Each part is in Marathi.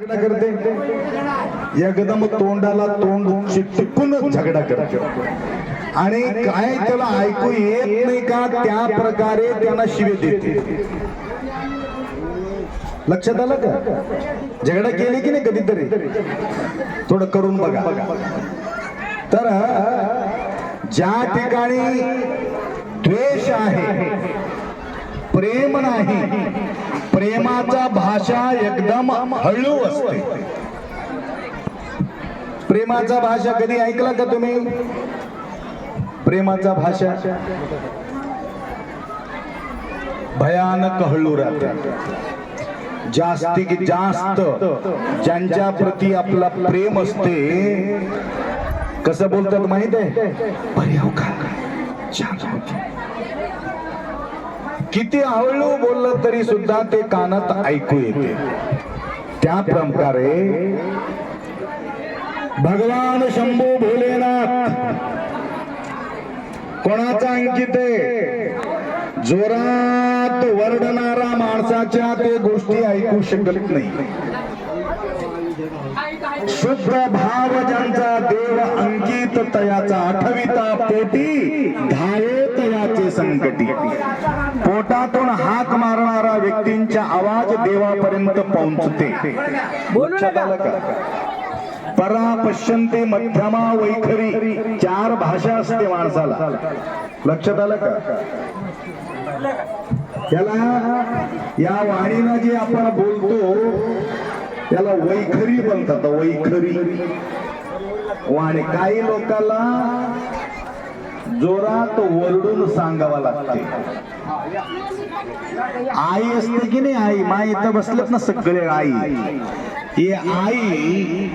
झगडा करते. एकदम तोंडाला तोंड चिटकून झगडा करते. आणि काय त्याला ऐकू येत नाही का त्या प्रकारे त्यांना शिवे देते. लक्षात आलं का? झगडा केली की नाही कधीतरी? थोडं करून बघा. तर ज्या ठिकाणी द्वेष आहे प्रेम नाही प्रेमाचा भाषा एकदम हळू असते. प्रेमाचा भाषा कधी ऐकला का तुम्ही? प्रेमाचा भाषा. भयानक हळू राहते जास्तीत जास्त ज्यांच्या प्रती आपला प्रेम असते कसं बोलतात माहीत आहे? बरे का छान होते. किती हळू बोललं तरी सुद्धा ते कानात ऐकू येते. त्या प्रकारे भगवान शंभू भोलेनाथ कोणाचा अंकित आहे? जोरात वरडणारा माणसाच्या ते गोष्टी ऐकू शकत नाही. शुद्ध भाव ज्यांचा देव अंकित तयाचा आठविता पोटी धावे संकटी. पोटातून हाक मारणारा व्यक्तींच्या आवाज देवापर्यंत पोहोचते. लक्षात आलं का परा पश्यंते मध्यमा वैखरी. चार भाषा असते माणसाला. लक्षात आलं का? त्याला या वाणीनं जे आपण बोलतो त्याला वैखरी म्हणतात. वैखरी. वाणी. काही लोकांना जोरात ओरडून सांगावा लागते. आई असते की नाही आई? माय इथं बसलेत ना सगळे आई. ही आई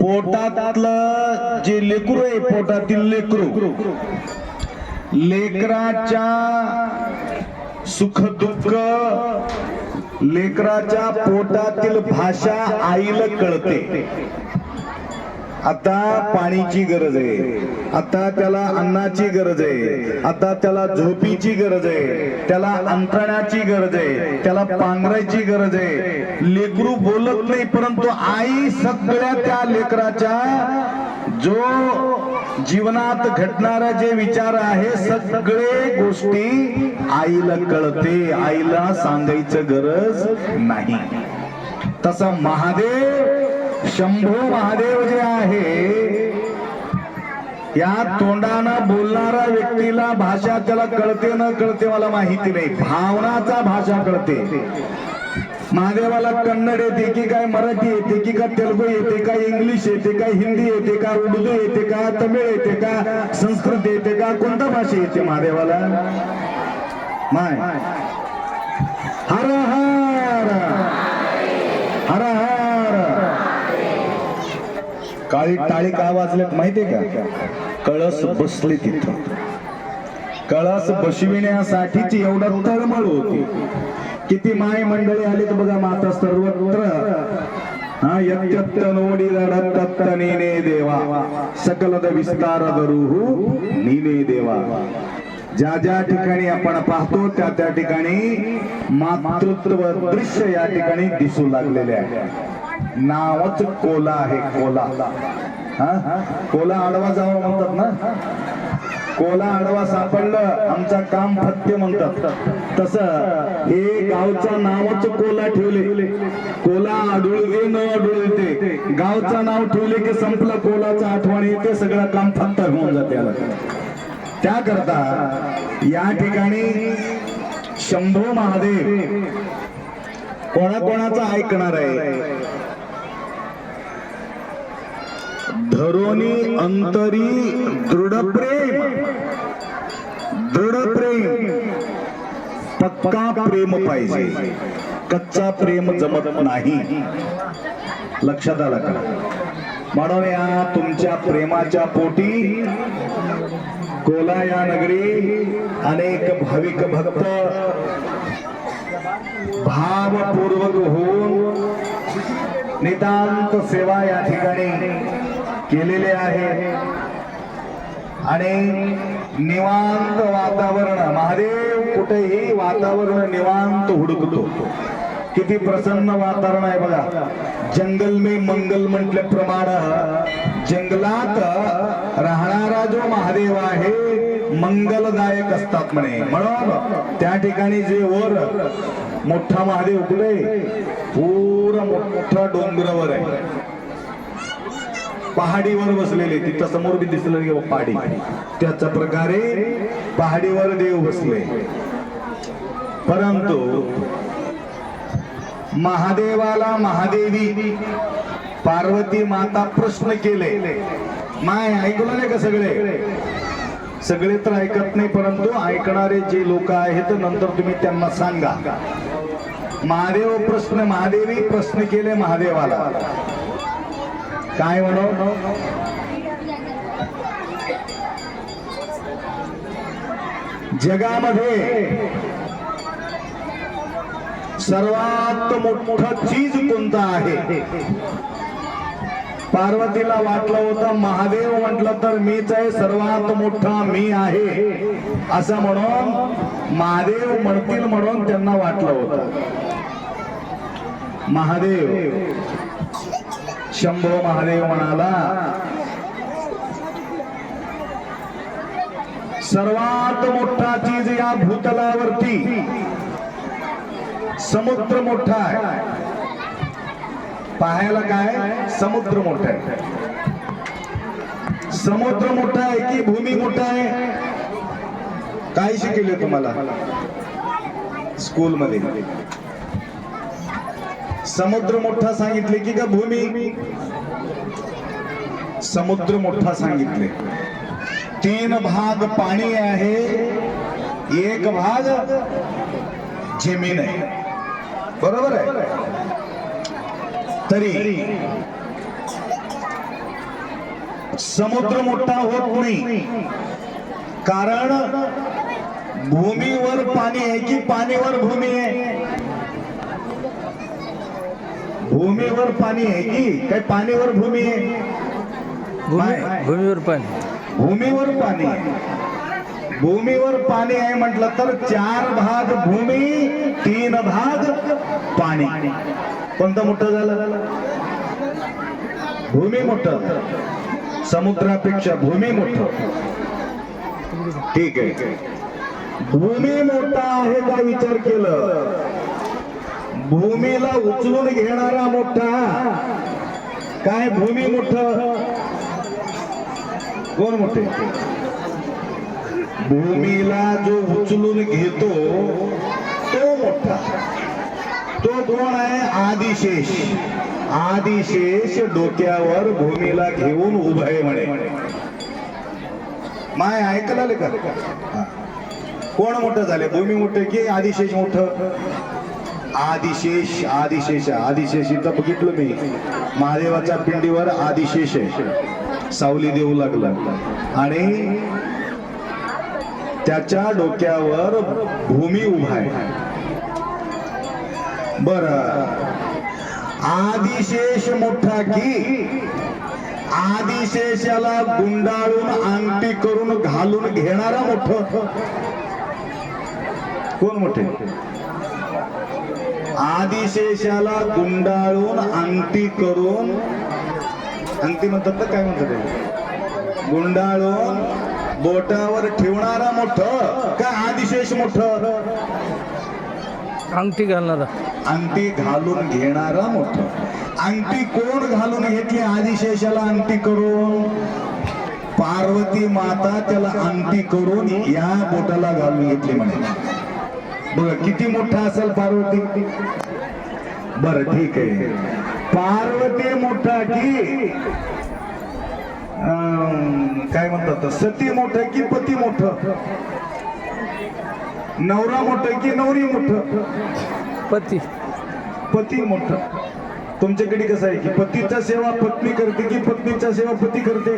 पोटातलं जे लेकरू आहे पोटातील लेकरू लेकराच्या सुख दुःख लेकराच्या पोटातील भाषा आईला कळते. आता पाणीची गरज आहे. आता त्याला अन्नाची गरज आहे. आता त्याला झोपीची गरज आहे. त्याला अंतरण्याची गरज आहे. त्याला पांघरायची गरज आहे. लेकरू बोलत नाही परंतु आई सगळ्या त्या लेकराच्या जो जीवनात घडणारा जे विचार आहे सगळे गोष्टी आईला कळते. आईला सांगायचं गरज नाही. तसा महादेव शंभू महादेव जे आहे या तोंडानं बोलणारा व्यक्तीला भाषा त्याला कळते न कळते मला माहिती नाही. भावनाचा भाषा कळते. महादेवाला कन्नड येते की काय मराठी येते की का तेलुगू येते का इंग्लिश येते का हिंदी येते का उर्दू येते का तमिळ येते का संस्कृत येते का कोणत्या भाषा येते महादेवाला? माय. हर हर हर काळी टाळी का वाजल्यात माहितीये का? कळस बसले तिथं. कळस बसविण्यासाठीची एवढं तळमळ होती. किती माय मंडळी आली तर बघा माता सर्वत्र. हा यत्यत्त नोडी रडत्त नीने देवा. सकलद विस्तार दरुहू नीने देवा. ज्या ज्या ठिकाणी आपण पाहतो त्या त्या ठिकाणी मातृत्व दृश्य या ठिकाणी दिसू लागलेले आहे. नावच कोला आहे कोला. हा? कोला आडवा जावा म्हणतात ना? कोला आडवा सापडलं आमचा काम फत्ते म्हणतात. तस हे गावचं नावच कोला ठेवले. कोला आढळून न आढळून येते गावचं नाव ठेवले की संपलं कोलाचं आठवण येते सगळं काम फत्त होऊन जाते त्याकरता या ठिकाणी शंभो महादेव कोणाकोणाचा ऐकणार आहे? धरोनी अंतरी दृढ प्रेम दृढ प्रेम पक्का प्रेम पाहिजे. कच्चा प्रेम जमत नाही. लक्षात आलं का? म्हणून या तुमच्या प्रेमाच्या पोटी कोला या नगरी अनेक भाविक भक्त भावपूर्वक होऊन नितांत सेवा या ठिकाणी केलेले आहे. आणि निवांत वातावरण महादेव कुठेही वातावरण निवांत हुडकतो. किती प्रसन्न वातावरण आहे बघा. जंगल मे मंगल म्हटल्याप्रमाणे जंगलात राहणारा जो महादेव आहे मंगलदायक असतात म्हणे. म्हणून त्या ठिकाणी जे वर मोठा महादेव कुठे? पूर्ण मोठा डोंगरावर आहे. पहाडीवर बसलेले तिथं समोर बी दिसलं की पहाडी. त्याच्या प्रकारे पहाडीवर देव बसले. परंतु महादेवाला महादेवी पार्वती माता प्रश्न केले. माय ऐकलं नाही का सगळे? सगळे तर ऐकत नाही परंतु ऐकणारे जे लोक आहेत नंतर तुम्ही त्यांना सांगा. महादेव प्रश्न महादेवी प्रश्न केले महादेवाला. काय म्हणू? जगामध्ये सर्वात मोठं चीज कोणतं आहे? पार्वतीला वाटलं होतं महादेव म्हटलं तर मीच आहे सर्वात मोठा मी आहे. असं म्हणून महादेव म्हणतील म्हणून त्यांना वाटलं होतं. महादेव शंभो महादेव म्हणाला सर्वात मोठा चीज या भूतलावरती समुद्र मोठा आहे. पाहायला काय? समुद्र मोठा आहे. समुद्र मोठा आहे की भूमी मोठा आहे? काय शिकले तुम्हाला? स्कूलमध्ये. समुद्र मोठा सांगितले की का भूमी? समुद्र मोठा सांगितले. तीन भाग पाणी आहे एक भाग जमीन आहे. बरोबर आहे? तरी समुद्र मोठा होत नाही. कारण भूमीवर पाणी आहे की पाणीवर भूमी आहे? भूमीवर पाणी आहे की? काय पाणीवर भूमी आहे? भूमी? भूमीवर पण. भूमीवर पाणी. भूमीवर पाणी आहे म्हटलं तर चार भाग भूमी तीन भाग पाणी. कोणतं मोठं झालं? भूमी मोठं. समुद्रापेक्षा भूमी मोठं. ठीक आहे. भूमी मोठा आहे का विचार केलं? भूमीला उचलून घेणारा मोठा. काय भूमी मोठं? कोण मोठे? भूमीला जो उचलून घेतो तो मोठा. तो कोण आहे? आदिशेष. आदिशेष डोक्यावर भूमीला घेऊन उभं आहे म्हणे. माय ऐकलं का? कोण मोठं झाले? भूमी मोठे की आदिशेष मोठं? आदिशेष आदिशेष आदिशेष इथं बघितलं मी. महादेवाच्या पिंडीवर आदिशेष आहे. सावली देऊ लागला. आणि त्याच्या डोक्यावर भूमी उभा आहे. बर. आदिशेष मोठा की आदिशेषाला गुंडाळून अंगठी करून घालून घेणारा मोठ. कोण मोठे? आदिशेषाला गुंडाळून अंगठी करून अंगठी म्हणतात तर काय म्हणतात? गुंडाळून बोटावर ठेवणारा मोठ का आदिशेष मोठ? अंगठी घालणारा. अंगठी घालून घेणारा मोठ. अंगठी कोण घालून घेतली आदिशेषाला अंगठी करून? पार्वती माता त्याला अंगठी करून या बोटाला घालून घेतली म्हणे. बघा किती मोठा असेल पार्वती? बर ठीक आहे. पार्वती मोठा की काय म्हणतात सती मोठं की पती मोठं? नवरा मोठं की नवरी मोठं? पती. पती मोठं. तुमच्याकडे कसं आहे की पतीचा सेवा पत्नी करते की पत्नीचा सेवा पती करते?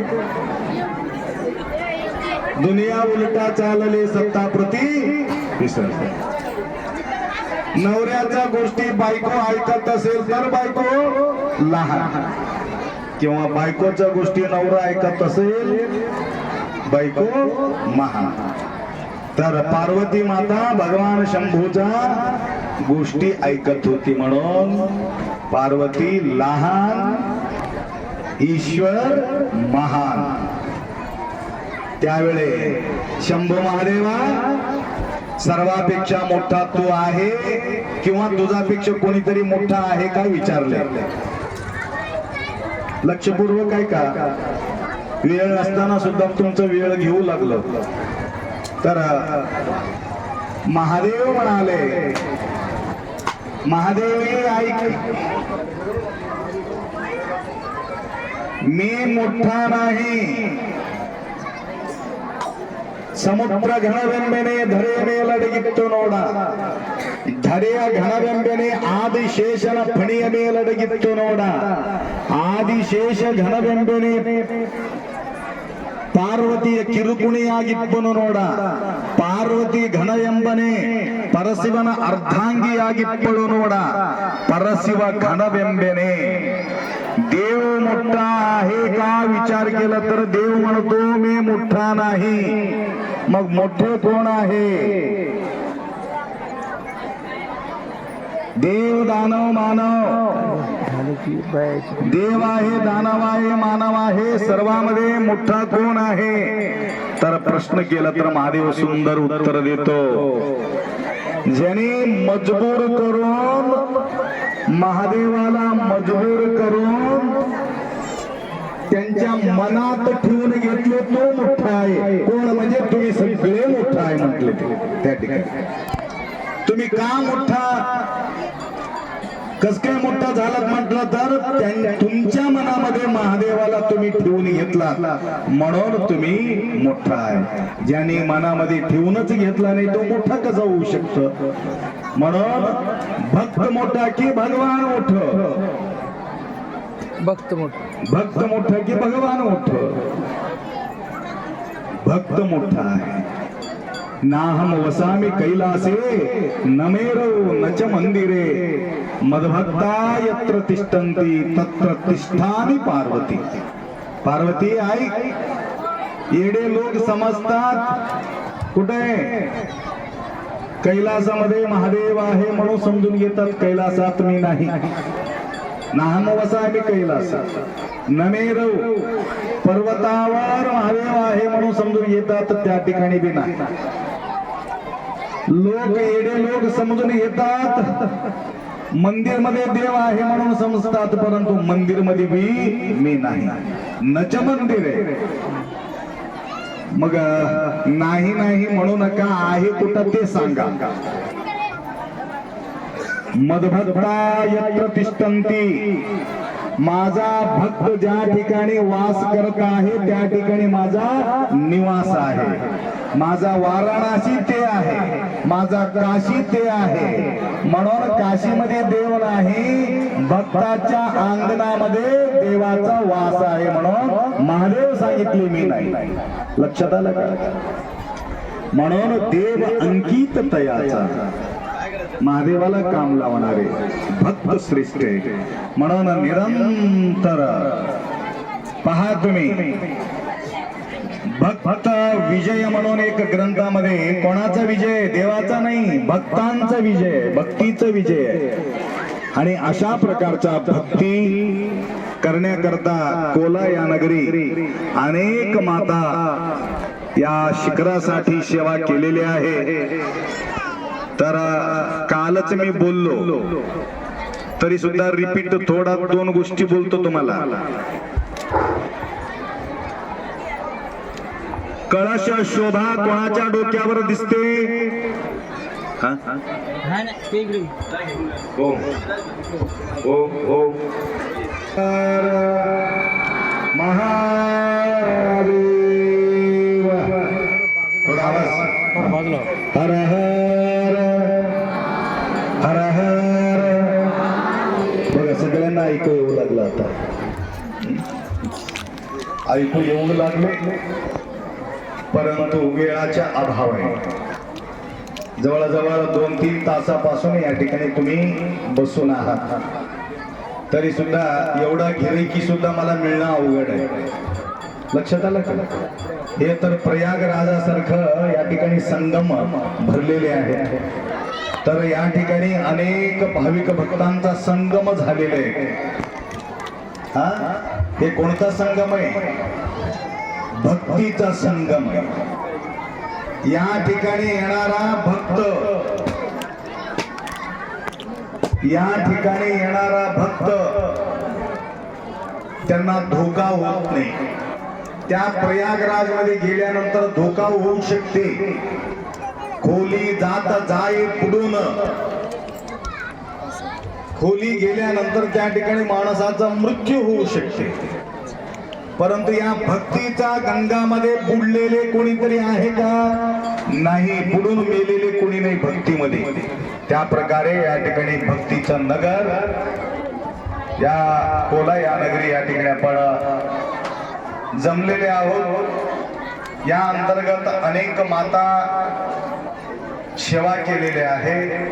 दुनिया उलटा चालले सत्ता प्रती विसरते. नवऱ्याच्या गोष्टी बायको ऐकत असेल तर बायको लहान. किंवा बायकोच्या गोष्टी नवरा ऐकत असेल बायको महान. तर पार्वती माता भगवान शंभूच्या गोष्टी ऐकत होती म्हणून पार्वती लहान ईश्वर महान. त्यावेळे शंभू महादेवा सर्वापेक्षा मोठा तू आहे किंवा तुझापेक्षा कोणीतरी मोठा आहे का विचारले लक्षपूर्वक आहे का? वेळ असताना सुद्धा तुमचं वेळ घेऊ लागलं. तर महादेव म्हणाले महादेवी ऐक. मी मोठा नाही ಸಮುದ್ರ ಘನವೆಂಬೆನೆ ಧರೆಯ ಮೇಲಡಗಿತ್ತು ನೋಡ. ಧರೆಯ ಘನವೆಂಬೆನೆ ಆದಿಶೇಷನ ಪಣಿಯ ಮೇಲಡಗಿತ್ತು ನೋಡ. ಆದಿಶೇಷ ಘನವೆಂಬೆನೆ ಪಾರ್ವತಿಯ ಕಿರುಕುಣಿಯಾಗಿಪ್ಪನು ನೋಡ. ಪಾರ್ವತಿ ಘನ ಎಂಬನೆ ಪರಶಿವನ ಅರ್ಧಾಂಗಿಯಾಗಿಪ್ಪಳು ನೋಡ. ಪರಶಿವ ಘನವೆಂಬೆನೆ. ದೇವು ಮುಟ್ಟ ಹೇಗಾ का विचार ದೇವು ಮನ ತೋಮೆ ಮುಟ್ಟ ನಾಹಿ मग मोठे कोण आहे? देव दानव मानव. देव आहे दानव आहे मानव आहे सर्वांमध्ये मोठा कोण आहे? तर प्रश्न केला तर महादेव सुंदर उत्तर देतो. ज्याने मजबूर करून महादेवाला मजबूर करून त्यांच्या मनात ठेवून घेतले तो मोठा आहे. कोण म्हणजे तुम्ही सगळे मोठा आहे म्हटले त्या ठिकाणी. तुम्ही का मोठा? कस काय मोठा झालात म्हटलं तर तुमच्या मनामध्ये महादेवाला तुम्ही ठेवून घेतला म्हणून तुम्ही मोठा आहे. ज्याने मनामध्ये ठेवूनच घेतला नाही तो मोठा कसा होऊ शकतो? म्हणून भक्त मोठा की भगवान मोठ? भक्त मोठ. भक्त मोठा की भगवान मोठ? भक्त मोठा आहे. नाहम वसामी कैलासे नमेरो नच मंदिरे। मदभक्ता यत्र तिष्ठन्ति तत्र तिष्ठामि पार्वती। पार्वती आई येडे लोक समजतात कुठे? कैलासामध्ये महादेव आहे म्हणून समजून घेतात कैलासात मी नाही. नाहम वसामी कैलास नमेरव पर्वतावर महादेव आहे म्हणून समजून येतात. त्या ठिकाणी बी नाही लोक येडे लोक समजून येतात मंदिरमध्ये देव आहे म्हणून समजतात. परंतु मंदिरमध्ये बी मी नाही नच मंदिर आहे मग नाही नाही म्हणू नका. आहे कुठं ते सांगा. मदभक्ता यत्र तिष्ठन्ति माझा भक्त ज्या ठिकाणी वास करत आहे त्या ठिकाणी माझा निवास आहे. माझा वाराणसी ते आहे माझा काशी ते आहे. म्हणून काशीमध्ये देव नाही भक्ताच्या अंगणामध्ये देवाचा वास आहे म्हणून महादेव सांगितले मी नाही. लक्षात आलं का? म्हणून देव अंकित तयाचा. महादेवाला काम लावणारे भक्त श्रेष्ठ आहे. म्हणून निरंतर पहा तुम्ही. भक्त विजय म्हणून एक ग्रंथामध्ये कोणाचा विजय? देवाचा नाही भक्तांचा विजय भक्तीचा विजय. आणि अशा प्रकारचा भक्ती करण्याकरता कोला या नगरी अनेक माता या शिखरासाठी सेवा केलेली आहे. तर कालच मी बोललो. तरी सुद्धा रिपीट थोडा दोन गोष्टी बोलतो तुम्हाला. कळश शोभा कोणाच्या डोक्यावर दिसते? महा ऐकू येऊ लागले परंतु वेळाच्या अभाव। आहे जवळजवळ दोन तीन तासापासून या ठिकाणी तुम्ही बसून आहात. तरी सुद्धा एवढा गिराईकी सुद्धा मला मिळणं अवघड आहे. लक्षात आलं का? हे तर प्रयागराजासारखं या ठिकाणी संगम भरलेले आहे. तर या ठिकाणी अनेक भाविक भक्तांचा संगम झालेला आहे हा? हे कोणता संगम आहे? भक्तीचा संगम आहे. या ठिकाणी येणारा भक्त या ठिकाणी येणारा भक्त त्यांना धोका होत नाही. त्या प्रयागराजमध्ये गेल्यानंतर धोका होऊ शकते. खोली जात जाय पुढून खोली गेल्यानंतर त्या ठिकाणी माणसाचा मृत्यू होऊ शकते. परंतु या भक्तीचा गंगामध्ये बुडलेले कोणीतरी आहे का? नाही बुडून मेलेले कोणी नाही भक्तीमध्ये. त्या प्रकारे या ठिकाणी भक्तीचं नगर या कोला या नगरी या ठिकाणी आपण जमलेले आहोत. या अंतर्गत अनेक माता सेवा केलेल्या आहेत.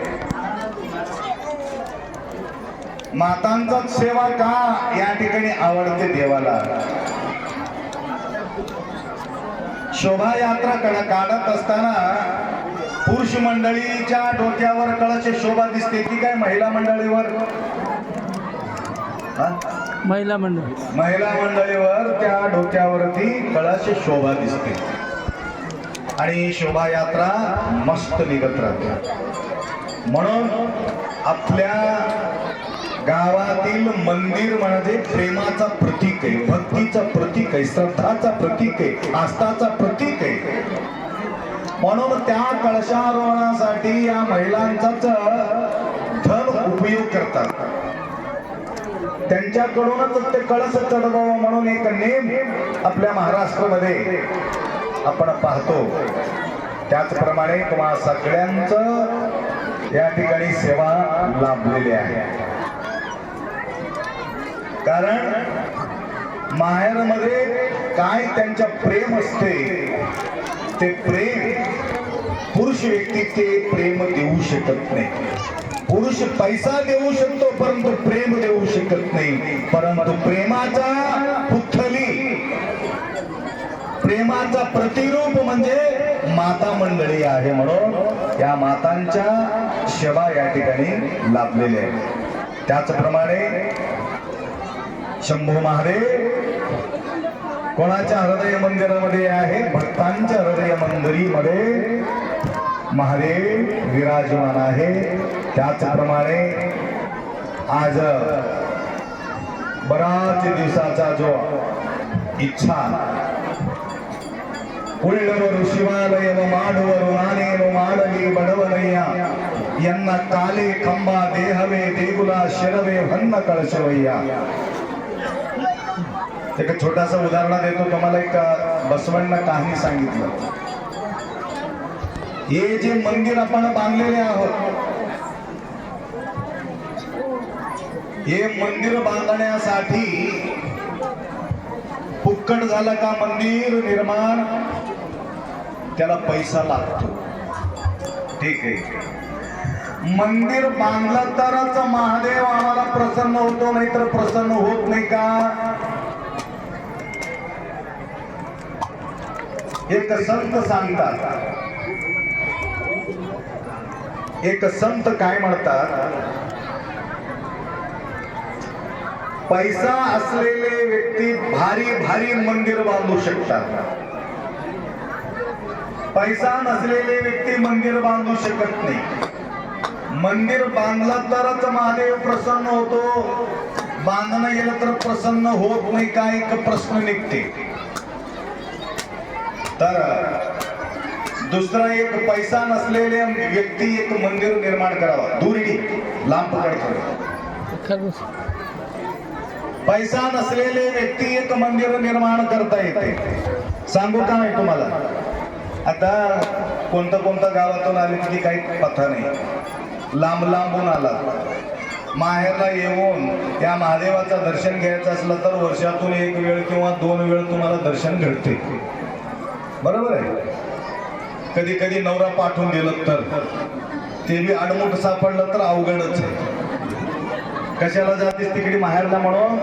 मातांचाच सेवा का या ठिकाणी आवडते देवाला? शोभायात्रा कड- काढत असताना पुरुष मंडळीच्या डोक्यावर कळाची शोभा दिसते. ती काय महिला मंडळीवर? महिला मंडळ. महिला मंडळीवर त्या डोक्यावरती कळाची शोभा दिसते. आणि शोभायात्रा मस्त निघत राहते. म्हणून आपल्या गावातील मंदिर म्हणजे प्रेमाचा प्रतीक आहे भक्तीचं प्रतीक आहे श्रद्धाचा प्रतीक आहे आस्थाचा प्रतीक आहे. म्हणून त्या कळशारोहणासाठी या महिलांचाच धन उपयोग करतात. त्यांच्याकडूनच ते कळस चढवावं म्हणून एक नेम आपल्या महाराष्ट्रामध्ये आपण पाहतो. त्याचप्रमाणे तुम्हा सगळ्यांचं या ठिकाणी सेवा लाभलेली आहे. कारण माहेरमध्ये काय त्यांच्या प्रेम असते ते प्रेम पुरुष व्यक्ती ते प्रेम देऊ शकत नाही. पुरुष पैसा देऊ शकतो परंतु प्रेम देऊ शकत नाही. परंतु प्रेमाचा पुथली प्रेमाचा प्रतिरूप म्हणजे माता मंडळी आहे म्हणून या मातांच्या सेवा या ठिकाणी लाभलेल्या आहेत. त्याचप्रमाणे शंभू महादेव. कोणाच्या हृदय मंदिरामध्ये आहे? भक्तांच्या हृदय मंदिरीमध्ये महादेव विराजमान आहे. त्याचप्रमाणे आज बराच दिवसाचा जो इच्छा उल्लवर शिवालय माढवर नाणे माडवी बडवलय्या यांना काले खंबा देहवे देगुला शरवे भन्न कळशवय्या एक छोटासा उदाहरण देतो. तुम्हाला एक बसवण्ण कहाणी सांगितलं. हे जे मंदिर आपण बांधलेले आहोत हे मंदिर बांधण्यासाठी फुक्कट झालं का मंदिर निर्माण? त्याला पैसा लागतो. ठीक आहे. मंदिर बांधलं तरच महादेव आम्हाला प्रसन्न होतो नाही तर प्रसन्न होत नाही का? एक संत सांगतात. एक संत काय म्हणतात? पैसा असलेले व्यक्ती भारी भारी मंदिर बांधू शकतात. पैसा नसलेले व्यक्ती मंदिर बांधू शकत नाही. मंदिर बांधला तरच महादेव प्रसन्न होतो. बांधणं गेलं तर प्रसन्न होत नाही का एक प्रश्न निघते. तर दुसरा एक पैसा नसलेले व्यक्ती एक मंदिर निर्माण करावा. दुरी लांब पैसा नसलेले व्यक्ती एक मंदिर निर्माण करता येते. सांगू का नाही तुम्हाला? आता कोणतं कोणतं गावातून आले की काही पथा नाही. लांब लांबून आला माहेरला येऊन या महादेवाचं दर्शन घ्यायचं असलं तर वर्षातून एक वेळ किंवा दोन वेळ तुम्हाला दर्शन घडते बरोबर आहे. कधी कधी नवरा पाठवून दिलं तर. ते बी आडमुठ सापडलं तर अवघडच आहे. कशाला जातेस तिकडे माहेरला म्हणून?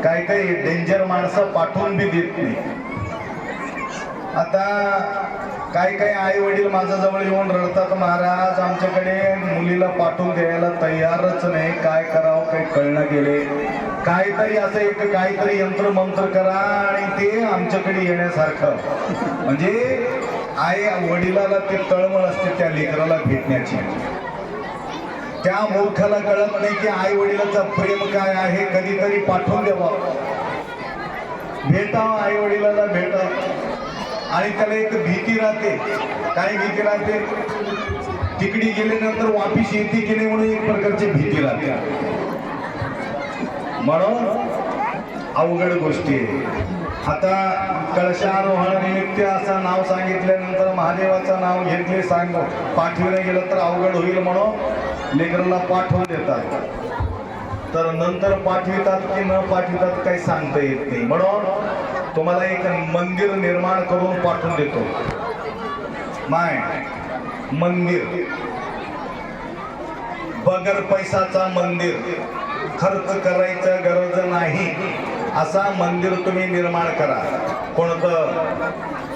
काही काही डेंजर माणसं पाठवून बी देत नाही. आता काही काही आई वडील माझ्याजवळ येऊन रडतात महाराज आमच्याकडे मुलीला पाठवून द्यायला तयारच नाही. काय करावं काही कळणं गेले. काहीतरी असं एक काहीतरी यंत्र मंत्र करा आणि ते आमच्याकडे येण्यासारखं. म्हणजे आई वडिलाला ते तळमळ असते त्या लेकराला भेटण्याची. त्या मूर्खाला कळत नाही की आई वडिलाचं प्रेम काय आहे कधीतरी पाठवून द्यावं. भेटावं आई वडिलाला भेटा आणि त्याला एक भीती राहते. काय भीती राहते? तिकडी गेल्यानंतर वापिस येते की नाही म्हणून एक प्रकारची भीती राहते. म्हणून अवघड गोष्टी आहे. आता कळशारोहणानिमित्त असं नाव सांगितल्यानंतर महादेवाचं नाव घेतले सांग पाठविलं गेलं तर अवघड होईल म्हणून लेकराला पाठवून देतात. तर नंतर पाठवितात की न पाठवितात काही सांगता येत नाही. म्हणून तुम्हाला एक मंदिर निर्माण करून पाठवून देतो. माय मंदिर. बगर पैसाचा मंदिर. खर्च करायचं गरज नाही. असा मंदिर तुम्ही निर्माण करा. कोणतं?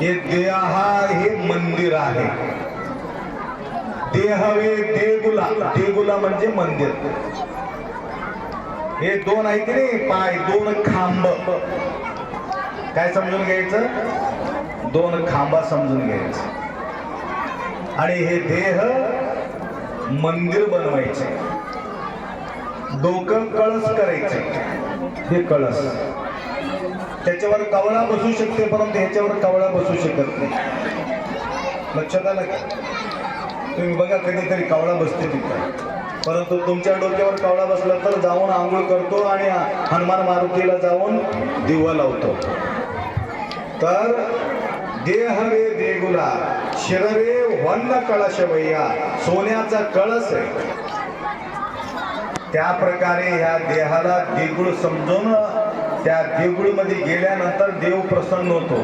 हे देहा हे मंदिर आहे. देहवे देगुला. देगुला म्हणजे मंदिर. हे दोन आहे की नाही? पाय दोन खांब. काय समजून घ्यायचं? दोन खांबा समजून घ्यायचं. आणि हे देह मंदिर बनवायचे. डोकं कळस करायचे. हे कळस. त्याच्यावर कवळा बसू शकते परंतु ह्याच्यावर कवळा बसू शकत नाही. लक्षात आलं का? तुम्ही बघा कधीतरी कावळा बसते तिथं. परंतु तुमच्या डोक्यावर कावळा बसला तर जाऊन आंघोळ करतो आणि हनुमान मारुतीला जाऊन दिवा लावतो. तर देहवे देगुला शिरवे वन्न कळशवय्या सोन्याचा कळस आहे. त्या प्रकारे ह्या देहाला देगुळ समजून त्या देगुळमध्ये गेल्यानंतर देव प्रसन्न होतो.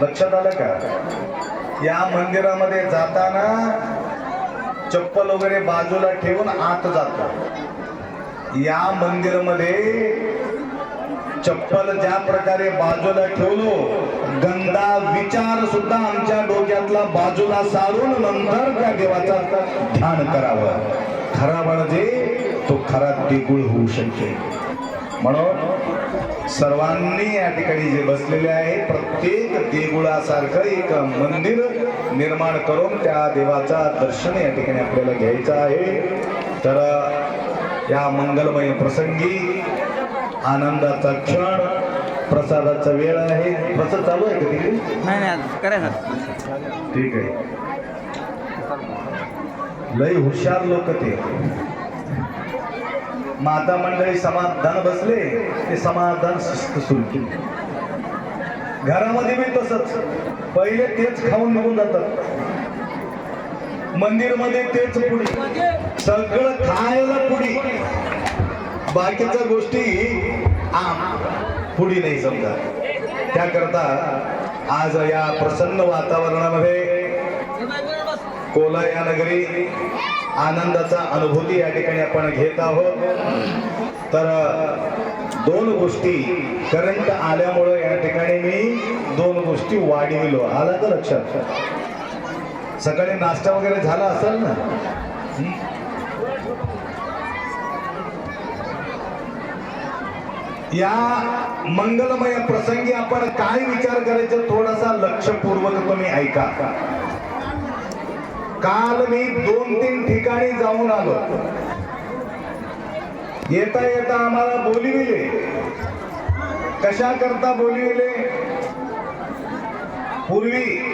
लक्षात आलं का? या मंदिरामध्ये जाताना चप्पल वगैरे बाजूला ठेवून आत जातो. या मंदिरामध्ये चप्पल ज्या प्रकारे बाजूला ठेवलो गंदा विचार सुद्धा आमच्या डोक्यातला बाजूला सारून नंतर त्या देवाचा ध्यान करावं. खरा म्हणजे तो खरा देगुळ होऊ शकेल म्हणून सर्वांनी या ठिकाणी जे बसलेले आहे प्रत्येक देगुळासारखं एक मंदिर निर्माण करून त्या देवाचा दर्शन या ठिकाणी आपल्याला घ्यायचं आहे. तर या मंगलमय प्रसंगी आनंदाचा क्षण प्रसादाचा वेळ आहे. प्रसाद चालू आहे का तिकडे? नाही नाही करायचं ठीक आहे. लय हुशार लोक ते. माता मंडळी समाधान बसले ते समाधान शिस्त सुरू केली. घरामध्ये बी तसंच. पहिले तेच खाऊन निघून जातात. मंदिरमध्ये तेच पुढे. सगळं खायला पुढी. बाकीच्या गोष्टी आम पुढी नाही समजा. त्याकरता आज या प्रसन्न वातावरणामध्ये कोला या नगरी आनंदाचा अनुभूती या ठिकाणी आपण घेत आहोत. तर दोन गोष्टी करंट आल्यामुळं या ठिकाणी मी दोन गोष्टी वाढविलो. आला तर लक्षात? सकाळी नाश्ता वगैरे झाला असेल ना? या मंगलमय प्रसंगी आपण काय विचार करायचं थोडासा लक्षपूर्वक तुम्ही ऐका. काल मी दोन तीन ठिकाणी जाऊन आलो. येता येता आम्हाला बोलिविले. कशा करता बोलिविले? पूर्वी